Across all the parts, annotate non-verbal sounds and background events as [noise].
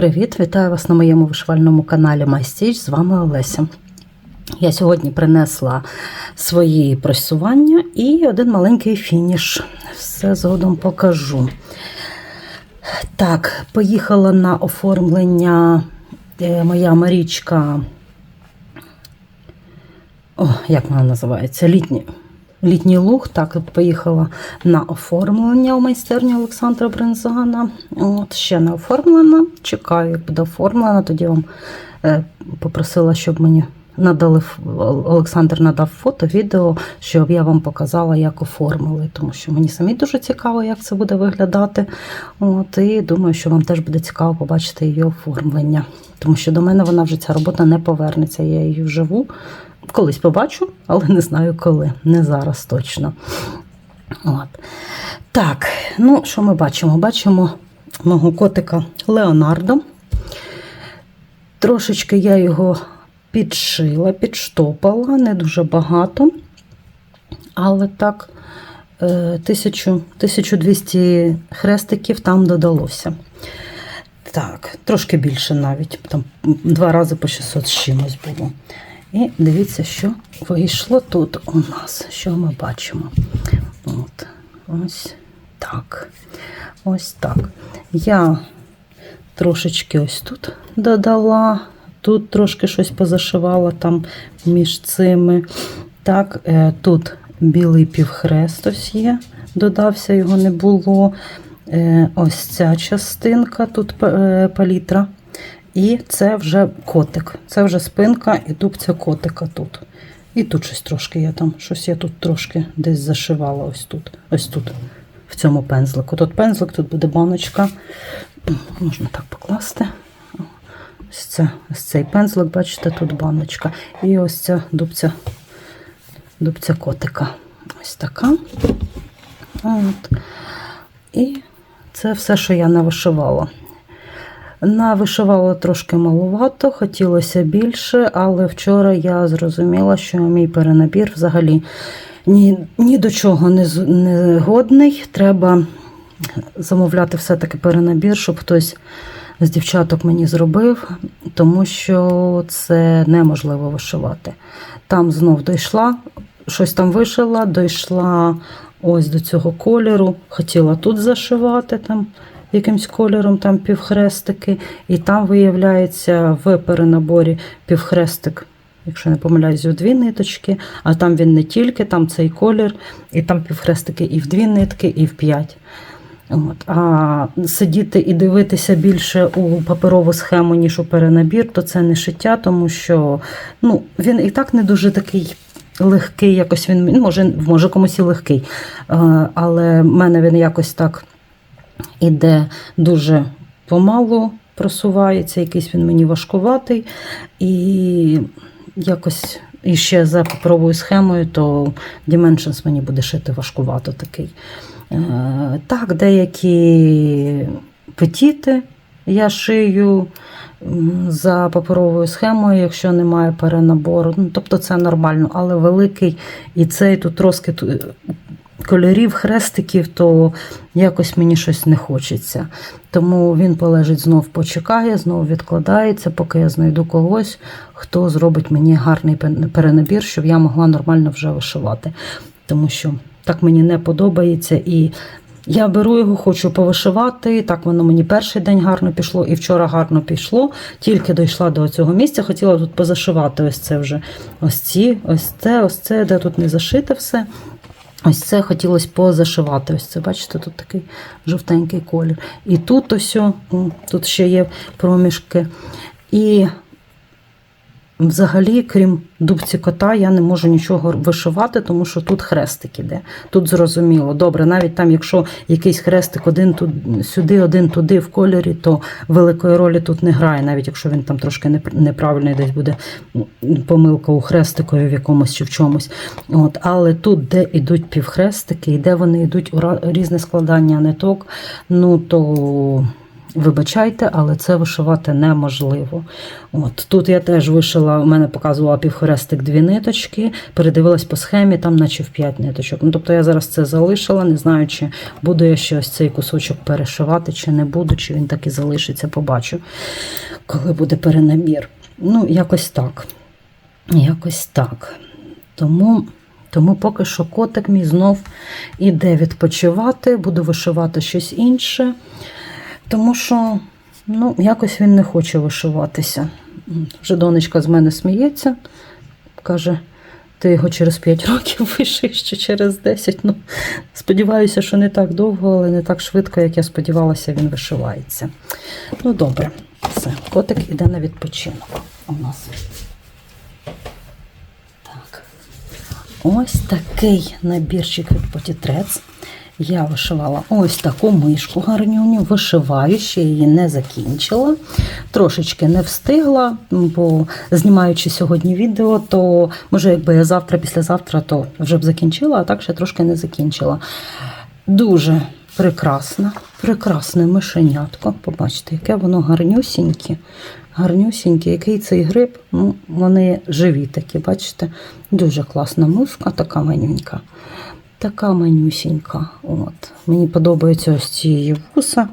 Привіт, вітаю вас на моєму вишивальному каналі MyStitch, З вами Олеся. Я сьогодні принесла свої просування і один маленький фініш. Все згодом покажу. Так, поїхала на оформлення е, моя Марічка. О, як вона називається? Літній. Літній луг, так, поїхала на оформлення у майстерню Олександра Брензана. От, ще не оформлена. Чекаю, як буде оформлена. Тоді вам е, попросила, щоб мені надали Олександр надав фото, відео, щоб я вам показала, як оформили. Тому що мені самі дуже цікаво, як це буде виглядати. От, і думаю, що вам теж буде цікаво побачити її оформлення. Тому що до мене вона вже ця робота не повернеться. Я її вживу. Колись побачу, але не знаю коли. Не зараз точно. От. Так, ну що ми бачимо? Бачимо мого котика Леонардо. Трошечки я його підшила, підштопала, не дуже багато. Але так, е, 1000, 1200 хрестиків там додалося. Так, трошки більше навіть, там два рази по 600 з чимось було. І дивіться, що вийшло тут у нас. Що ми бачимо? От, ось так. Ось так. Я трошечки ось тут додала, тут трошки щось позашивала там між цими. Так, е, тут білий півхрест ось є, додався, його не було. Е, Ось ця частинка, тут е, палітра. І це вже котик. Це вже спинка і дубця котика тут. І тут щось трошки я там, щось я тут трошки десь зашивала ось тут. Ось тут, в цьому пензлику. Тут пензлик, тут буде баночка. Можна так покласти. Ось, це, ось цей пензлик, бачите, тут баночка. І ось ця дубця, дубця котика. Ось така. От. І це все, що я навишивала. Навишивала трошки малувато, хотілося більше, але вчора я зрозуміла, що мій перенабір взагалі ні, ні до чого не, не годний. Треба замовляти все-таки перенабір, щоб хтось з дівчаток мені зробив, тому що це неможливо вишивати. Там знов дійшла, щось там вишила, дійшла ось до цього кольору, хотіла тут зашивати там якимсь кольором, там півхрестики, і там виявляється в перенаборі півхрестик. Якщо не помиляюсь, у дві ниточки, а там він не тільки, там цей колір, і там півхрестики і в дві нитки, і в п'ять. От. А сидіти і дивитися більше у паперову схему, ніж у перенабір, то це не шиття, тому що ну, він і так не дуже такий легкий, якось він може, може комусь і легкий. Але в мене він якось так іде дуже помалу, просувається, якийсь він мені важкуватий. І якось і ще за паперовою схемою, то Dimensions мені буде шити важкувато такий. Е, Так, деякі петіти я шию за паперовою схемою, якщо немає перенабору. Ну, тобто це нормально, але великий і цей тут розкид кольорів, хрестиків, то якось мені щось не хочеться. Тому він полежить знов почекає, знов відкладається, поки я знайду когось, хто зробить мені гарний перенабір, щоб я могла нормально вже вишивати. Тому що так мені не подобається. І я беру його, хочу повишивати. Так воно мені перший день гарно пішло, і вчора гарно пішло. Тільки дійшла до цього місця, хотіла тут позашивати ось це вже. Ось ці, ось це, ось це, де тут не зашите все. Ось це хотілося позашивати. Ось це, бачите, тут такий жовтенький колір. І тут ось, тут ще є проміжки. І взагалі, крім дубці кота, я не можу нічого вишивати, тому що тут хрестик іде. Тут зрозуміло. Добре, навіть там, якщо якийсь хрестик один тут, сюди, один туди в кольорі, то великої ролі тут не грає, навіть якщо він там трошки непр- неправильний, десь буде помилка у хрестикові в якомусь чи в чомусь. От, але тут, де йдуть півхрестики, і де вони йдуть у різне складання ниток, ну то Вибачайте, але це вишивати неможливо. От Тут я теж вишила, у мене показувала півхрестик дві ниточки, передивилась по схемі, там наче в п'ять ниточок. Ну, тобто я зараз це залишила, не знаю, чи буду я ще ось цей кусочок перешивати, чи не буду, чи він так і залишиться, побачу, коли буде перенабір. Ну, якось так. Якось так. Тому. Тому поки що котик мій знов іде відпочивати, буду вишивати щось інше. Тому що ну, якось він не хоче вишиватися. Вже донечка з мене сміється, каже, ти його через 5 років [laughs] вишиєш чи через 10. Ну, сподіваюся, що не так довго, але не так швидко, як я сподівалася, він вишивається. Ну, добре, все, котик іде на відпочинок у нас. Так. Ось такий набірчик від Потітрец. Я вишивала ось таку мишку гарнюню, вишиваю, ще її не закінчила. Трошечки не встигла, бо знімаючи сьогодні відео, то може, якби я завтра, післязавтра, то вже б закінчила, а так ще трошки не закінчила. Дуже прекрасна, прекрасне мишенятко. Побачите, яке воно гарнюсіньке. Гарнюсіньке, який цей гриб, ну, вони живі такі, бачите? Дуже класна мишка, така манюнька. Така манюсінька. От. Мені подобається ось ці вуса.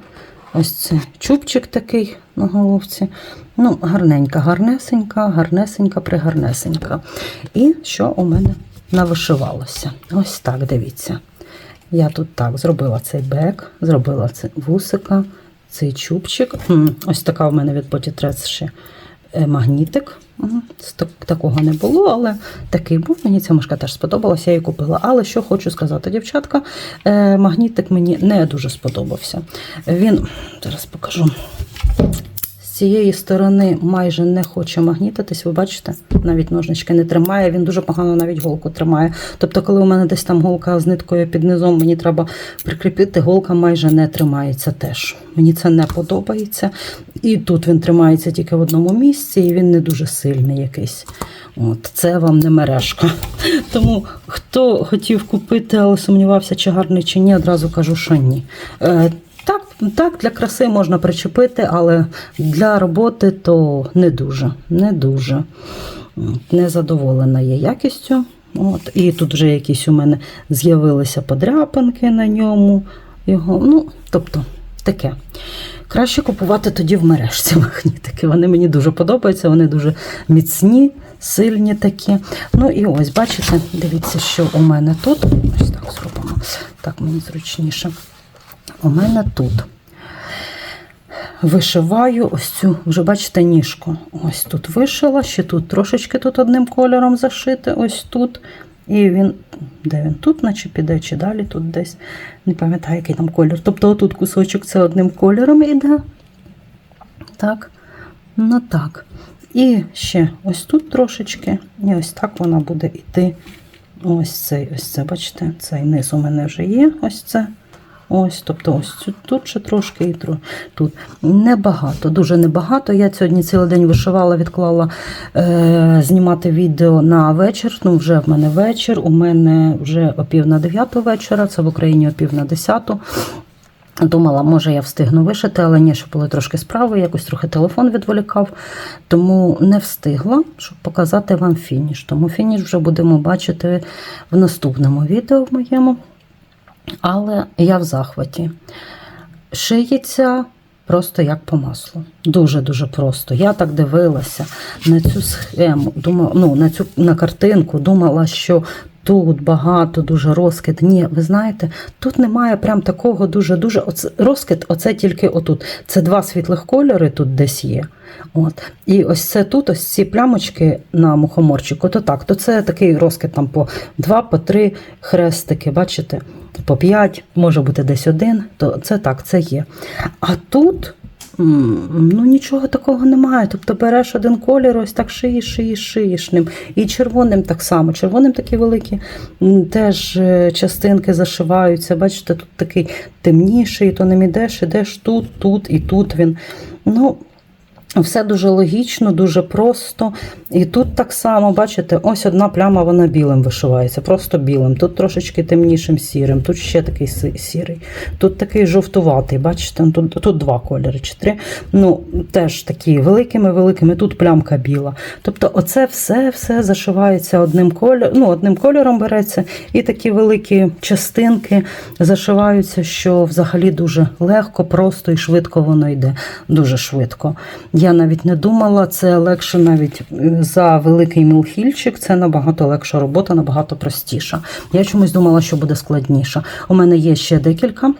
Ось це чубчик такий на головці. Ну, гарненька, гарнесенька, гарнесенька, пригарнесенька. І що у мене навишивалося? Ось так, дивіться. Я тут так зробила цей бек, зробила це вусика, цей чубчик. Ось така в мене від Potitrex ще е, магнітик. Такого не було, але такий був. Мені ця мишка теж сподобалася, я її купила. Але що хочу сказати, дівчатка, е, магнітик мені не дуже сподобався. Він, зараз покажу. Цієї сторони майже не хоче магнітитись, ви бачите, навіть ножнички не тримає, він дуже погано навіть голку тримає. Тобто, коли у мене десь там голка з ниткою під низом, мені треба прикріпити, голка майже не тримається теж. Мені це не подобається. І тут він тримається тільки в одному місці, і він не дуже сильний якийсь. От, це вам не мережка. [laughs] Тому хто хотів купити, але сумнівався, чи гарний, чи ні, одразу кажу, що ні. Так, так, для краси можна причепити, але для роботи то не дуже. Не дуже. Незадоволена є якістю. От, і тут вже якісь у мене з'явилися подряпинки на ньому. Його, ну, тобто, таке. Краще купувати тоді в мережці [laughs] магнітики. Вони мені дуже подобаються, вони дуже міцні, сильні такі. Ну і ось, бачите, дивіться, що у мене тут. Ось так зробимо. Так мені зручніше. У мене тут вишиваю ось цю, вже бачите, ніжку. Ось тут вишила, ще тут трошечки тут одним кольором зашити, ось тут. І він, де він тут, наче піде, чи далі тут десь. Не пам'ятаю, який там колір. Тобто отут кусочок це одним кольором іде. Так, ну так. І ще ось тут трошечки. І ось так вона буде йти. Ось цей, ось це, бачите, цей низ у мене вже є. Ось це. Ось, тобто ось тут ще трошки і тут. Небагато, дуже небагато. Я сьогодні цілий день вишивала, відклала е, знімати відео на вечір. Ну, вже в мене вечір. У мене вже о пів на дев'яту вечора, це в Україні о пів на десяту. Думала, може я встигну вишити, але ні, що були трошки справи, якось трохи телефон відволікав, тому не встигла, щоб показати вам фініш. Тому фініш вже будемо бачити в наступному відео в моєму. Але я в захваті. Шиється просто як по маслу. Дуже-дуже просто. Я так дивилася на цю схему, думала, ну, на цю на картинку, думала, що тут багато, дуже розкид. Ні, ви знаєте, тут немає прям такого дуже-дуже. Розкид, оце тільки отут. Це два світлих кольори тут десь є. От. І ось це тут, ось ці плямочки на мухоморчику, то так, то це такий розкид там по два, по три хрестики, бачите, по п'ять, може бути десь один, то це так, це є. А тут. Ну, нічого такого немає. Тобто береш один колір, ось так шиєш, шиєш, шиєш ним. І червоним так само. Червоним такі великі теж е, частинки зашиваються. Бачите, тут такий темніший, то не ідеш, ідеш тут, тут і тут він. Ну, Все дуже логічно, дуже просто. І тут так само, бачите, ось одна пляма, вона білим вишивається, просто білим. Тут трошечки темнішим сірим, тут ще такий сірий, тут такий жовтуватий, бачите, тут, тут два кольори чи три. Ну, теж такі великими-великими, тут плямка біла. Тобто, оце все все зашивається одним кольором, ну, одним кольором береться, і такі великі частинки зашиваються, що взагалі дуже легко, просто і швидко воно йде. Дуже швидко. Я навіть не думала, це легше навіть е, за великий мілхільчик, це набагато легша робота, набагато простіша. Я чомусь думала, що буде складніше. У мене є ще декілька.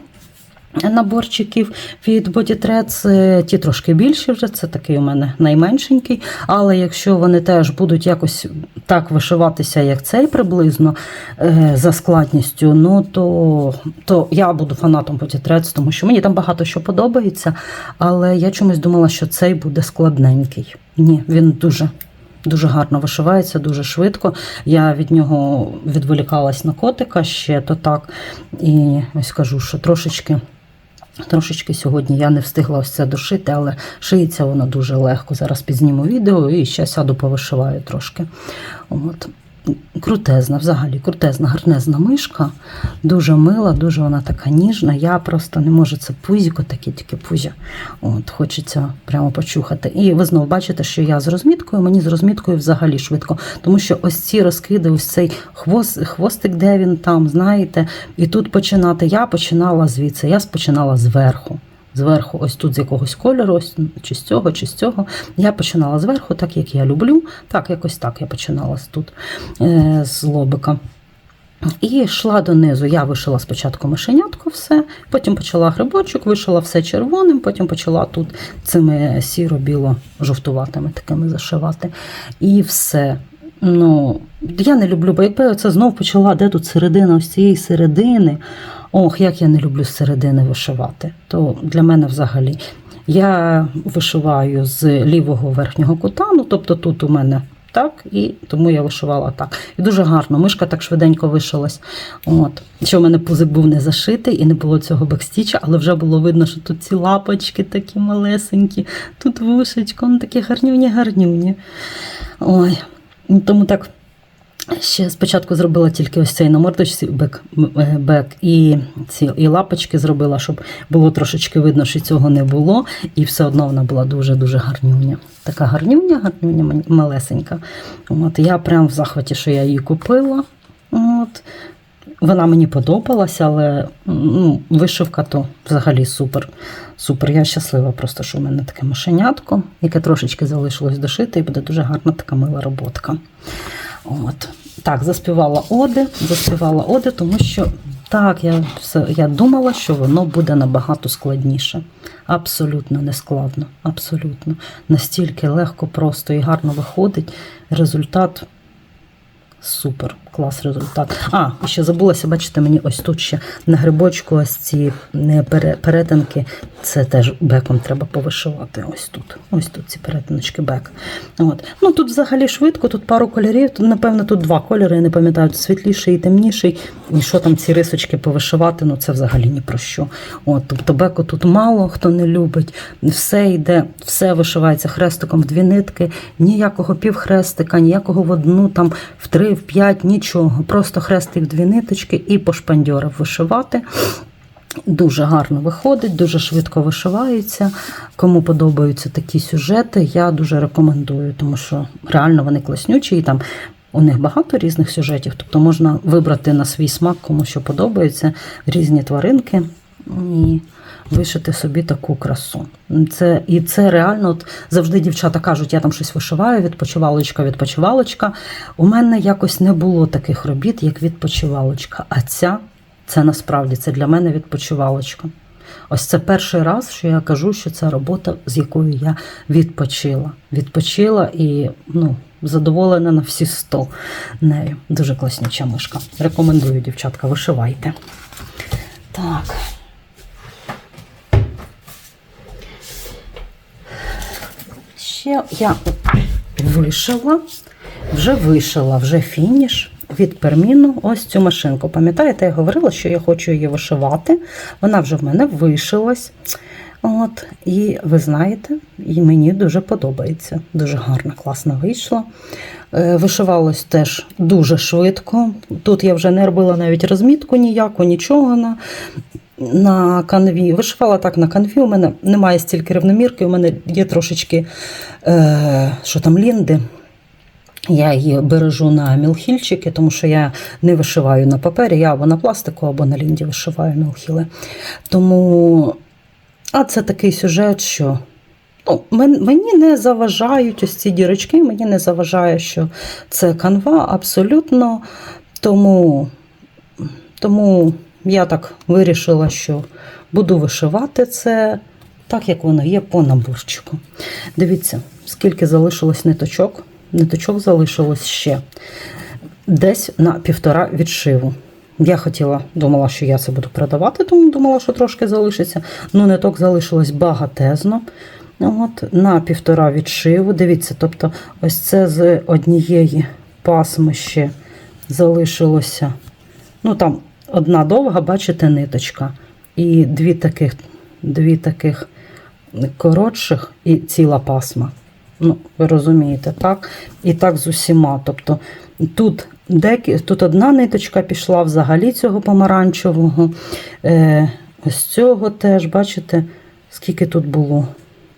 Наборчиків від Body Threads, ті трошки більші вже, це такий у мене найменшенький. Але якщо вони теж будуть якось так вишиватися, як цей приблизно е, за складністю, ну то, то я буду фанатом Body Threads, тому що мені там багато що подобається. Але я чомусь думала, що цей буде складненький. Ні, він дуже. Дуже гарно вишивається, дуже швидко. Я від нього відволікалась на котика ще то так. І ось кажу, що трошечки. Трошечки сьогодні я не встигла ось це дошити, але шиється воно дуже легко. Зараз підзніму відео і ще сяду повишиваю трошки. От. Крутезна, взагалі, крутезна, гарнезна мишка. Дуже мила, дуже вона така ніжна. Я просто не можу це пузіко, таке тільки пузя. От, хочеться прямо почухати. І ви знову бачите, що я з розміткою, мені з розміткою взагалі швидко. Тому що ось ці розкиди, ось цей хвост, хвостик, де він там, знаєте, і тут починати. Я починала звідси, я спочинала зверху. Зверху, ось тут з якогось кольору, ось чи з цього, чи з цього. Я починала зверху, так як я люблю. Так, якось так я починала тут е, з лобика. І йшла донизу. Я вишила спочатку мишенятку, все, потім почала грибочок, вишила все червоним, потім почала тут цими сіро-біло-жовтуватими такими зашивати. І все. Ну, я не люблю, бо якби це знов почала, де тут середина ось цієї середини. Ох, як я не люблю з середини вишивати. То для мене взагалі. Я вишиваю з лівого верхнього кута, ну тобто тут у мене так, і тому я вишивала так. І дуже гарно. Мишка так швиденько вишилась. От. Що в мене пузик був не зашитий і не було цього бекстіча, але вже було видно, що тут ці лапочки такі малесенькі, тут вушечко, ну такі гарнюні-гарнюні. Ой, тому так. Ще спочатку зробила тільки ось цей на мордочці бек, е, бек і ці і лапочки зробила, щоб було трошечки видно, що цього не було. І все одно вона була дуже-дуже гарнюня. Така гарнюня, гарнюня малесенька. От, я прям в захваті, що я її купила. От. Вона мені подобалася, але ну, вишивка то взагалі супер. Супер. Я щаслива просто, що в мене таке мишенятко, яке трошечки залишилось дошити, і буде дуже гарна така мила роботка. От. Так, заспівала оди, заспівала оди, тому що так, я, все, я думала, що воно буде набагато складніше. Абсолютно не складно. Абсолютно. Настільки легко, просто і гарно виходить. Результат супер, клас результат. А, ще забулася, бачите, мені ось тут ще на грибочку ось ці перетинки. Це теж беком треба повишивати. Ось тут. Ось тут ці перетиночки бек. От. Ну тут взагалі швидко, тут пару кольорів. Тут, напевно, тут два кольори, я не пам'ятаю, світліший і темніший. І що там ці рисочки повишивати, ну це взагалі ні про що. От, тобто беку тут мало хто не любить. Все йде, все вишивається хрестиком в дві нитки, ніякого півхрестика, ніякого в одну, там в три, в п'ять, нічого. Просто хрестик дві ниточки і по шпандьорах вишивати. Дуже гарно виходить, дуже швидко вишивається. Кому подобаються такі сюжети, я дуже рекомендую, тому що реально вони класнючі і там. У них багато різних сюжетів, тобто можна вибрати на свій смак, кому що подобається, різні тваринки і вишити собі таку красу. Це, і це реально от завжди дівчата кажуть, я там щось вишиваю, відпочивалочка, відпочивалочка. У мене якось не було таких робіт, як відпочивалочка. А ця це насправді це для мене відпочивалочка. Ось це перший раз, що я кажу, що це робота, з якою я відпочила. Відпочила і ну, задоволена на всі сто нею. Дуже класнюча мишка. Рекомендую, дівчатка, вишивайте. Так. Ще я вишила, вже вишила, вже фініш від перміну ось цю машинку. Пам'ятаєте, я говорила, що я хочу її вишивати. Вона вже в мене вишилась. От, і ви знаєте, і мені дуже подобається. Дуже гарно, класно вийшло. Е, Вишивалось теж дуже швидко. Тут я вже не робила навіть розмітку ніяку, нічого на, канві. Вишивала так на канві. У мене немає стільки рівномірки, у мене є трошечки е, що там, лінди. Я її бережу на мілхільчики, тому що я не вишиваю на папері, я або на пластику, або на лінді вишиваю мілхіли. Тому, а це такий сюжет, що ну, мені не заважають ось ці дірочки, мені не заважає, що це канва абсолютно. Тому, тому я так вирішила, що буду вишивати це так, як воно є по наборчику. Дивіться, скільки залишилось ниточок. Ниточок залишилось ще десь на півтора відшиву. Я хотіла, думала, що я це буду продавати, тому думала, що трошки залишиться. Ну, ниток залишилось багатезно. От, на півтора відшиву. Дивіться, тобто, ось це з однієї пасми ще залишилося. Ну, там одна довга, бачите, ниточка. І дві таких, дві таких коротших і ціла пасма. Ну, ви розумієте, так? І так з усіма. Тобто тут, декі, тут одна ниточка пішла взагалі цього помаранчевого. Е, ось цього теж, бачите, скільки тут було?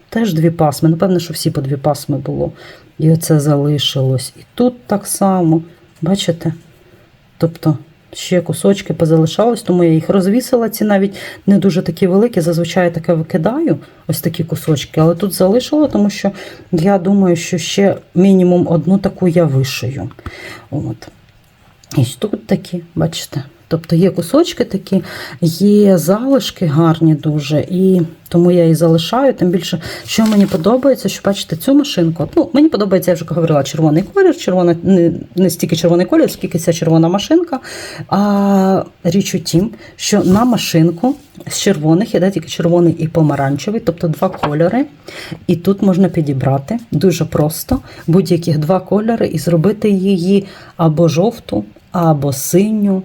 Теж дві пасми. Напевно, що всі по дві пасми було. І оце залишилось. І тут так само. Бачите? Тобто ще кусочки позалишались, тому я їх розвісила. Ці навіть не дуже такі великі. Зазвичай таке викидаю, ось такі кусочки, але тут залишила, тому що я думаю, що ще мінімум одну таку я вишию. От. І тут такі, бачите. Тобто є кусочки такі, є залишки гарні дуже, і тому я її залишаю. Тим більше, що мені подобається, що бачите, цю машинку. Ну, мені подобається, я вже говорила, червоний колір, червона, не, не стільки червоний колір, скільки ця червона машинка. А річ у тім, що на машинку з червоних іде тільки червоний і помаранчевий, тобто два кольори. І тут можна підібрати дуже просто будь-яких два кольори і зробити її або жовту, або синю,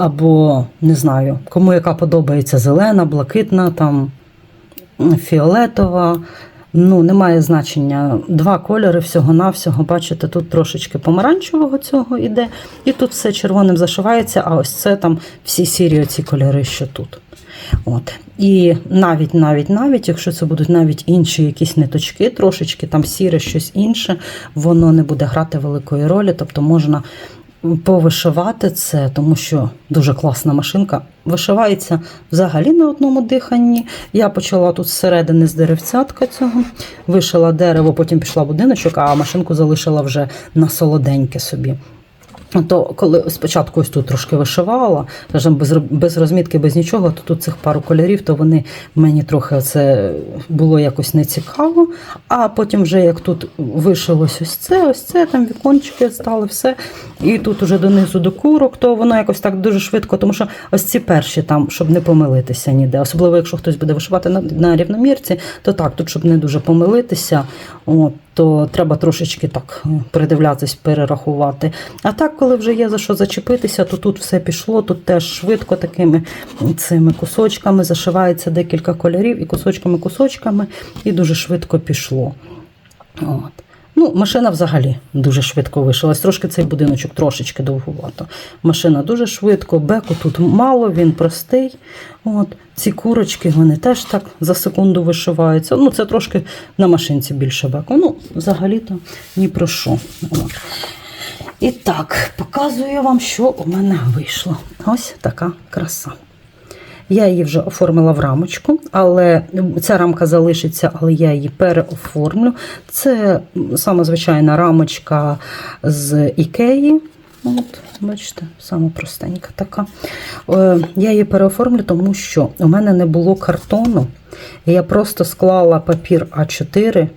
або не знаю, кому яка подобається зелена, блакитна, там фіолетова. Ну, немає значення. Два кольори всього-навсього. Бачите, тут трошечки помаранчевого цього іде, і тут все червоним зашивається, а ось це там всі сірі оці кольори, що тут. От. І навіть, навіть, навіть, якщо це будуть навіть інші якісь ниточки, трошечки там сіре щось інше, воно не буде грати великої ролі, тобто можна повишивати це, тому що дуже класна машинка. Вишивається взагалі на одному диханні. Я почала тут зсередини з деревцятка цього, вишила дерево, потім пішла будиночок, а машинку залишила вже на солоденьке собі. То коли спочатку ось тут трошки вишивала, скажімо, без, без розмітки, без нічого, то тут цих пару кольорів, то вони мені трохи це було якось нецікаво. А потім, вже як тут вишилось ось це, ось це, там вікончики стали, все. І тут уже донизу до курок, то воно якось так дуже швидко, тому що ось ці перші там, щоб не помилитися ніде. Особливо, якщо хтось буде вишивати на, на рівномірці, то так, тут, щоб не дуже помилитися, от, то треба трошечки так придивлятись, перерахувати. А так, коли вже є за що зачепитися, то тут все пішло, тут теж швидко такими цими кусочками зашивається декілька кольорів і кусочками-кусочками, і дуже швидко пішло. От. Ну, машина взагалі дуже швидко вишилась. Трошки цей будиночок трошечки довгувато. Машина дуже швидко, беку тут мало, він простий. От. Ці курочки вони теж так за секунду вишиваються. Ну, це трошки на машинці більше беку. Ну, взагалі-то ні про що. От. І так, показую вам, що у мене вийшло. Ось така краса. Я її вже оформила в рамочку, але ця рамка залишиться, але я її переоформлю. Це сама звичайна рамочка з Ікеї. От, бачите, саме простенька така. Е, Я її переоформлю, тому що у мене не було картону. Я просто склала папір А4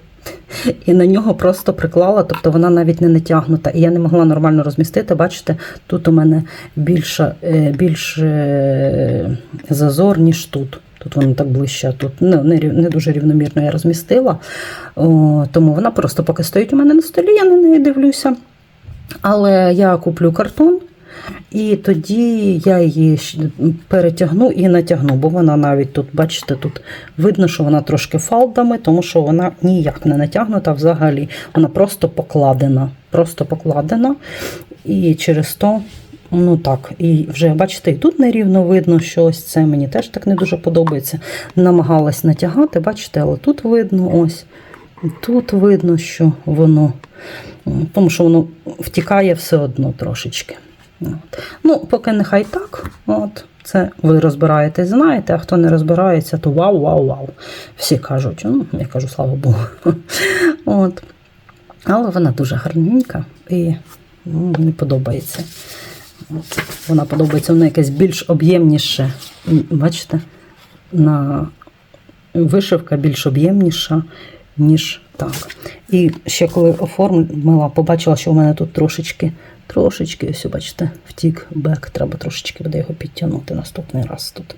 і на нього просто приклала, тобто вона навіть не натягнута. І я не могла нормально розмістити. Бачите, тут у мене більше, е, більше зазор, ніж тут. Тут воно так ближче, тут ну, не, не дуже рівномірно я розмістила. О, тому вона просто поки стоїть у мене на столі, я на неї дивлюся. Але я куплю картон. І тоді я її перетягну і натягну, бо вона навіть тут, бачите, тут видно, що вона трошки фалдами, тому що вона ніяк не натягнута взагалі. Вона просто покладена. Просто покладена. І через то, ну так, і вже бачите, і тут нерівно видно, що ось це мені теж так не дуже подобається. Намагалась натягати, бачите, але тут видно ось. Тут видно, що воно, тому що воно втікає все одно трошечки. Ну, поки нехай так. От. Це ви розбираєтесь, знаєте, а хто не розбирається, то вау, вау, вау. Всі кажуть, ну, я кажу, слава Богу. [laughs] От. Але вона дуже гарненька і ну, мені подобається. От. Вона подобається, вона якась більш об'ємніше. Бачите? На вишивка більш об'ємніша, ніж так. І ще коли оформила, побачила, що у мене тут трошечки, трошечки, ось, бачите, втік бек, треба трошечки буде його підтягнути наступний раз тут.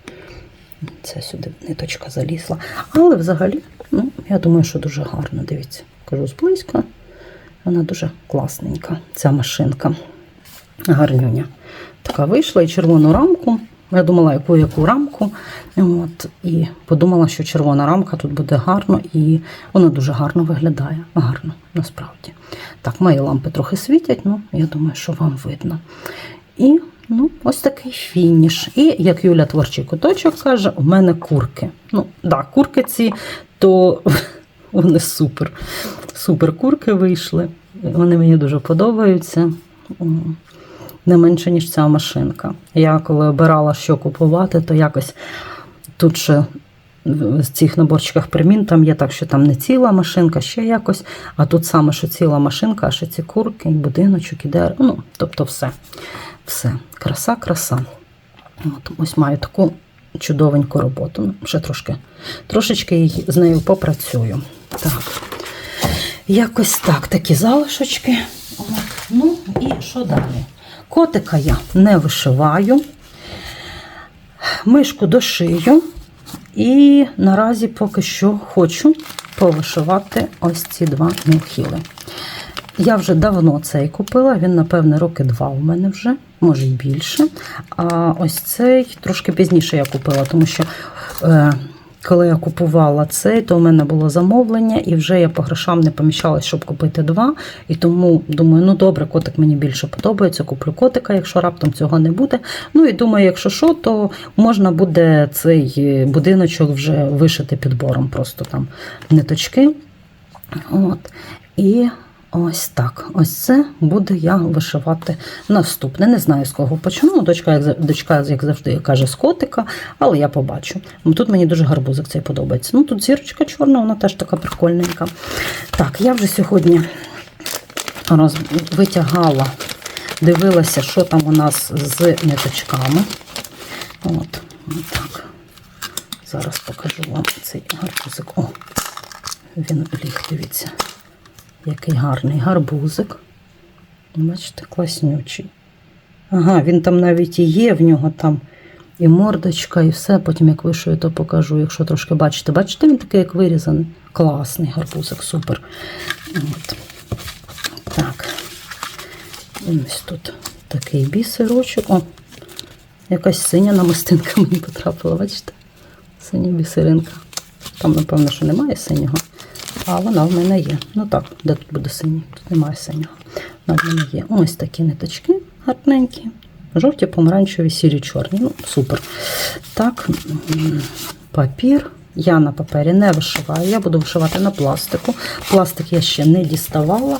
Це сюди ниточка залізла. Але взагалі, ну, я думаю, що дуже гарно. Дивіться, кажу зблизька. Вона дуже класненька, ця машинка. Гарнюня. Така вийшла і червону рамку. Я думала, яку яку рамку. От, і подумала, що червона рамка тут буде гарно, і вона дуже гарно виглядає. Гарно, насправді. Так, мої лампи трохи світять, ну я думаю, що вам видно. І ну, ось такий фініш. І як Юля творчий куточок каже, у мене курки. Ну, да, курки ці, то [laughs] вони супер. Супер курки вийшли. Вони мені дуже подобаються. Не менше, ніж ця машинка. Я коли обирала, що купувати, то якось тут ще в цих наборчиках примін там є так, що там не ціла машинка, ще якось. А тут саме, що ціла машинка, а ще ці курки, будиночок, і дерево. Ну, тобто все. Все. Краса, краса. От, ось маю таку чудовеньку роботу. Ну, ще трошки, трошечки з нею попрацюю. Так. Якось так, такі залишочки. От. Ну і що далі? Котика я не вишиваю, мишку дошию. І наразі поки що хочу повишивати ось ці два мілхіли. Я вже давно цей купила, він, напевне, роки два у мене вже, може й більше. А ось цей трошки пізніше я купила, тому що е, коли я купувала цей, то у мене було замовлення, і вже я по грошам не поміщалась, щоб купити два. І тому думаю, ну добре, котик мені більше подобається, куплю котика, якщо раптом цього не буде. Ну і думаю, якщо що, то можна буде цей будиночок вже вишити підбором, просто там ниточки. От. І ось так. Ось це буду я вишивати наступне. Не знаю, з кого почну. Дочка, як, дочка, як завжди, каже, з котика, але я побачу. Тут мені дуже гарбузик цей подобається. Ну, тут зірочка чорна, вона теж така прикольненька. Так, я вже сьогодні роз... витягала, дивилася, що там у нас з ниточками. От, так. Зараз покажу вам цей гарбузик. О, він ліг, дивіться. Який гарний гарбузик. Бачите, класнючий. Ага, він там навіть і є, в нього там і мордочка, і все. Потім, як вишую, то покажу, якщо трошки бачите. Бачите, він такий, як вирізаний. Класний гарбузик, супер. От. Так. Ось тут такий бісерочок. О, якась синя намистинка мені потрапила, бачите? Синя бісеринка. Там, напевно, що немає синього, а вона в мене є. Ну так, де тут буде синій? Тут немає синього. Вона в мене є. Ось такі ниточки гарненькі. Жовті, помаранчеві, сірі, чорні. Ну, супер. Так, папір. Я на папері не вишиваю, я буду вишивати на пластику. Пластик я ще не діставала.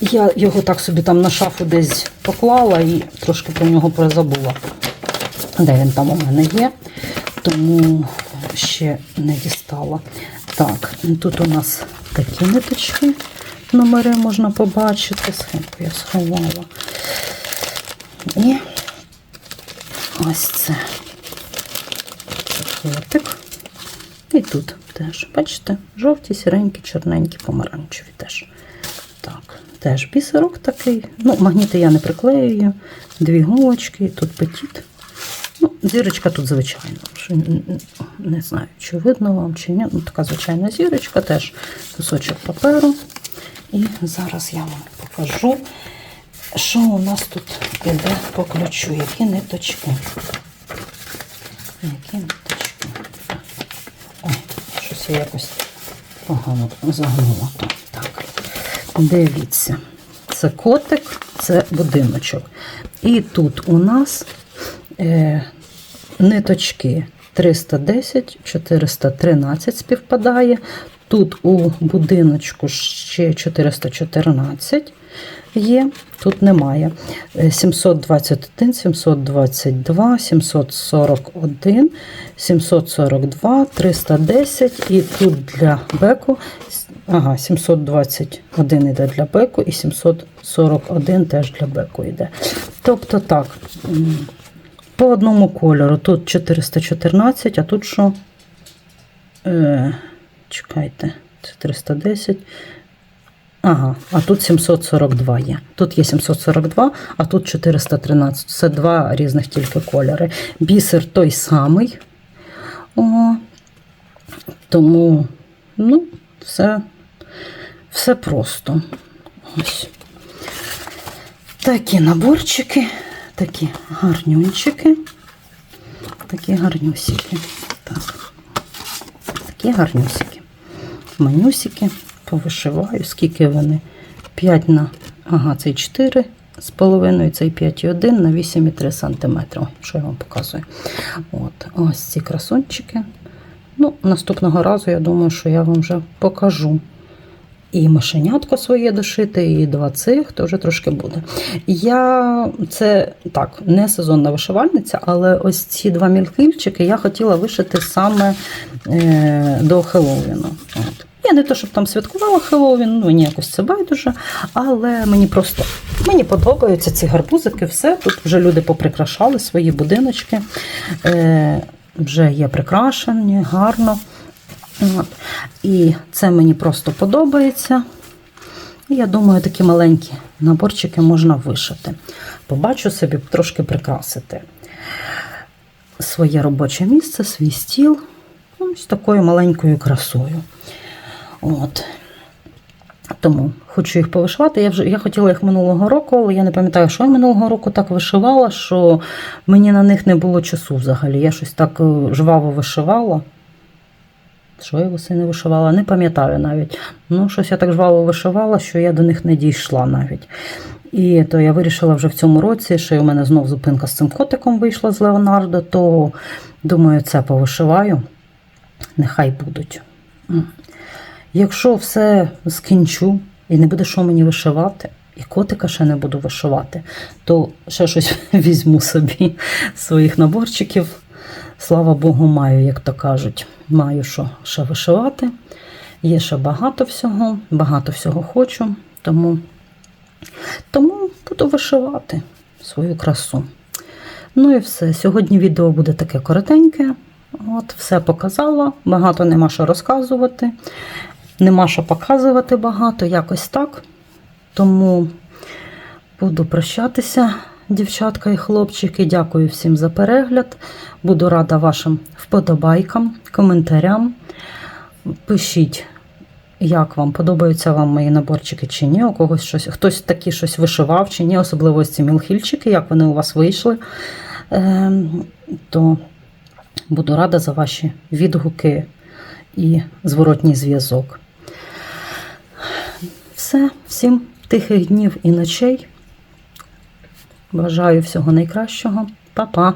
Я його так собі там на шафу десь поклала і трошки про нього позабула. Де він там у мене є, тому ще не дістала. Так, тут у нас такі ниточки, номери можна побачити. Схемку я сховала. І ось це котик. І тут теж, бачите, жовті, сіренькі, чорненькі, помаранчеві теж. Так, теж бісерок такий. Ну, магніти я не приклеюю. Дві голочки, тут петіт. Ну, зірочка тут н- Не знаю, чи видно вам, чи ні. Ну, така звичайна зірочка, теж кусочок паперу. І зараз я вам покажу Що у нас тут іде по ключу? Які ниточки? Які ниточки? Ой, щось я якось погано загнула. Так. Дивіться. Це котик, це будиночок. І тут у нас ниточки 310, 413 співпадає. Тут у будиночку ще 414 є, тут немає. Е, 721, 722, 741, 742, 310 і тут для беку. Ага, 721 йде для беку і 741 теж для беку йде. Тобто так, по одному кольору. Тут 414, а тут що? Е, чекайте, 410. Ага, а тут 742 є. Тут є 742, а тут 413. Це два різних тільки кольори. Бісер той самий. О, тому, ну, все, все просто. Ось. Такі наборчики, такі гарнюнчики. Такі гарнюсики. Так. Такі гарнюсики. Манюсики повишиваю, скільки вони? 5 на. Ага, цей 4 з половиною, цей 5,1 на 8,3 см. Що я вам показую? От, ось ці красунчики. Ну, наступного разу, я думаю, що я вам вже покажу. І мишенятко своє дошити, і два цих, то вже трошки буде. Я це так, не сезонна вишивальниця, але ось ці два мілкільчики я хотіла вишити саме е, до Хеллоуіну. От. Я не то, щоб там святкувала Хеллоуін, ну мені якось це байдуже, але мені просто мені подобаються ці гарбузики, все. Тут вже люди поприкрашали свої будиночки, е, вже є прикрашені, гарно. От. І це мені просто подобається. І я думаю, такі маленькі наборчики можна вишити. Побачу собі трошки прикрасити своє робоче місце, свій стіл. Ну, з такою маленькою красою. От. Тому хочу їх повишивати. Я вже я хотіла їх минулого року, але я не пам'ятаю, що я минулого року так вишивала, що мені на них не було часу взагалі. Я щось так е, жваво вишивала. Що я восени вишивала, не пам'ятаю навіть. Ну, щось я так жваво вишивала, що я до них не дійшла навіть. І то я вирішила вже в цьому році, що у мене знов зупинка з цим котиком вийшла з Леонардо, то думаю, це повишиваю. Нехай будуть. Якщо все скінчу і не буде що мені вишивати, і котика ще не буду вишивати, то ще щось [laughs] візьму собі своїх наборчиків. Слава Богу, маю, як то кажуть, маю що ще вишивати. Є ще багато всього, багато всього хочу, тому, тому буду вишивати свою красу. Ну і все. Сьогодні відео буде таке коротеньке. От, Все показала, багато нема що розказувати. Нема що показувати багато, якось так. Тому буду прощатися, дівчатка і хлопчики. Дякую всім за перегляд. Буду рада вашим вподобайкам, коментарям. Пишіть, як вам подобаються вам мої наборчики чи ні. У когось щось, хтось такі щось вишивав чи ні, особливо ці мілхільчики, як вони у вас вийшли. Ем, то буду рада за ваші відгуки і зворотній зв'язок. Все, всім тихих днів і ночей. Бажаю всього найкращого. Па-па!